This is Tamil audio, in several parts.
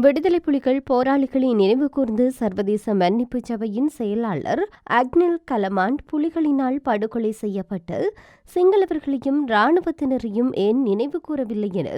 விடுதலை புலிகள் போராளிகளை நினைவு கூர்ந்து சர்வதேச மன்னிப்பு சபையின் செயலாளர் அக்னில் கலமாண்ட் புலிகளினால் படுகொலை செய்யப்பட்டு சிங்களவர்களையும் இராணுவத்தினரையும் ஏன் நினைவு கூறவில்லை என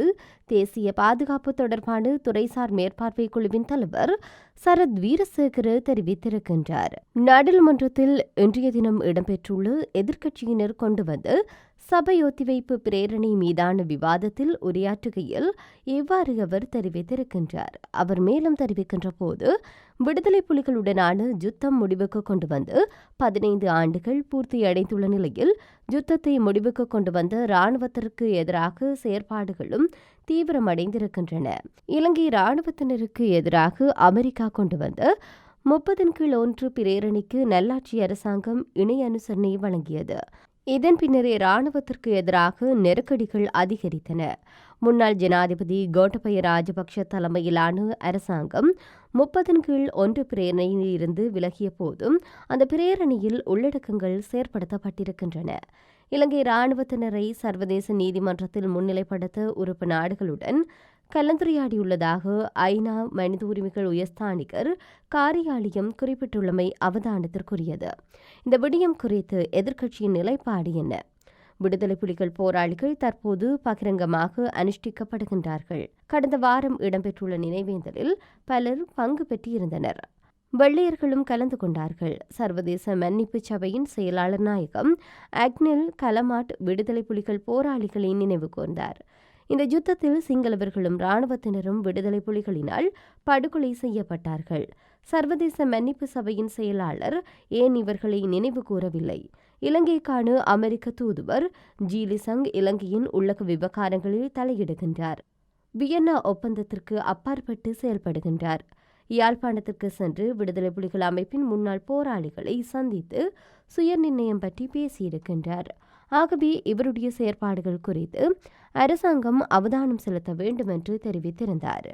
தேசிய பாதுகாப்பு தொடர்பான துறைசார் மேற்பார்வை குழுவின் தலைவர் சரத் வீரசேகர தெரிவித்திருக்கின்றார். நாடாளுமன்றத்தில் இன்றைய தினம் இடம்பெற்றுள்ள எதிர்க்கட்சியினர் கொண்டு வந்து சபை ஒத்திவைப்பு பிரேரணை மீதான விவாதத்தில் உரையாற்றுகையில் இவ்வாறு அவர் தெரிவித்திருக்கின்றார். அவர் மேலும் தெரிவிக்கின்ற போது விடுதலை புலிகளுடனான யுத்தம் முடிவுக்கு கொண்டு வந்து பதினைந்து ஆண்டுகள் பூர்த்தியடைந்துள்ள நிலையில் யுத்தத்தை முடிவுக்கு கொண்டு வந்த இராணுவத்திற்கு எதிராக செயற்பாடுகளும் தீவிரமடைந்திருக்கின்றன. இலங்கை இராணுவத்தினருக்கு எதிராக அமெரிக்கா கொண்டு வந்த முப்பதின் கீழ் ஒன்று பிரேரணிக்கு நல்லாட்சி அரசாங்கம் இணை அனுசரணை வழங்கியது. இதன் பின்னரே இராணுவத்திற்கு எதிராக நெருக்கடிகள் அதிகரித்தன. முன்னாள் ஜனாதிபதி கோட்டபய ராஜபக்ஷ தலைமையிலான அரசாங்கம் முப்பதின் கீழ் ஒன்று பிரேரணையில் இருந்து விலகிய போதும் அந்த பிரேரணையில் உள்ளடக்கங்கள் செயற்படுத்தப்பட்டிருக்கின்றன. இலங்கை இராணுவத்தினரை சர்வதேச நீதிமன்றத்தில் முன்னிலைப்படுத்த உறுப்பு நாடுகளுடன் கலந்துரையாடியுள்ளதாக ஐநா மனித உரிமைகள் உயர்ஸ்தானிகர் காரியாலயம் குறிப்பிட்டுள்ளமை அவதானத்திற்குரியது. இந்த விடயம் குறித்து எதிர்க்கட்சியின் நிலைப்பாடு என்ன? விடுதலை புலிகள் போராளிகள் தற்போது பகிரங்கமாக அனுஷ்டிக்கப்படுகின்றார்கள். கடந்த வாரம் இடம்பெற்றுள்ள நினைவேந்தலில் பலர் பங்கு பெற்றிருந்தனர். வெள்ளையர்களும் கலந்து கொண்டார்கள். சர்வதேச மன்னிப்பு சபையின் செயலாளர் நாயகம் அக்னில் கலமாட் விடுதலை புலிகள் போராளிகளை நினைவு கூர்ந்தார். இந்த யுத்தத்தில் சிங்களவர்களும் இராணுவத்தினரும் விடுதலை புலிகளினால் படுகொலை செய்யப்பட்டார்கள். சர்வதேச மன்னிப்பு சபையின் செயலாளர் ஏன் இவர்களை நினைவு கூறவில்லை? இலங்கைக்கான அமெரிக்க தூதுவர் ஜீலிசங் இலங்கையின் உள்ளக விவகாரங்களில் தலையிடுகின்றார். வியன்னா ஒப்பந்தத்திற்கு அப்பாற்பட்டு செயல்படுகின்றார். யாழ்ப்பாணத்திற்கு சென்று விடுதலை புலிகள் அமைப்பின் முன்னாள் போராளிகளை சந்தித்து சுயநிர்ணயம் பற்றி பேசியிருக்கின்றார். ஆகவே இவருடைய செயற்பாடுகள் குறித்து அரசாங்கம் அவதானம் செலுத்த வேண்டும் என்று தெரிவித்திருந்தார்.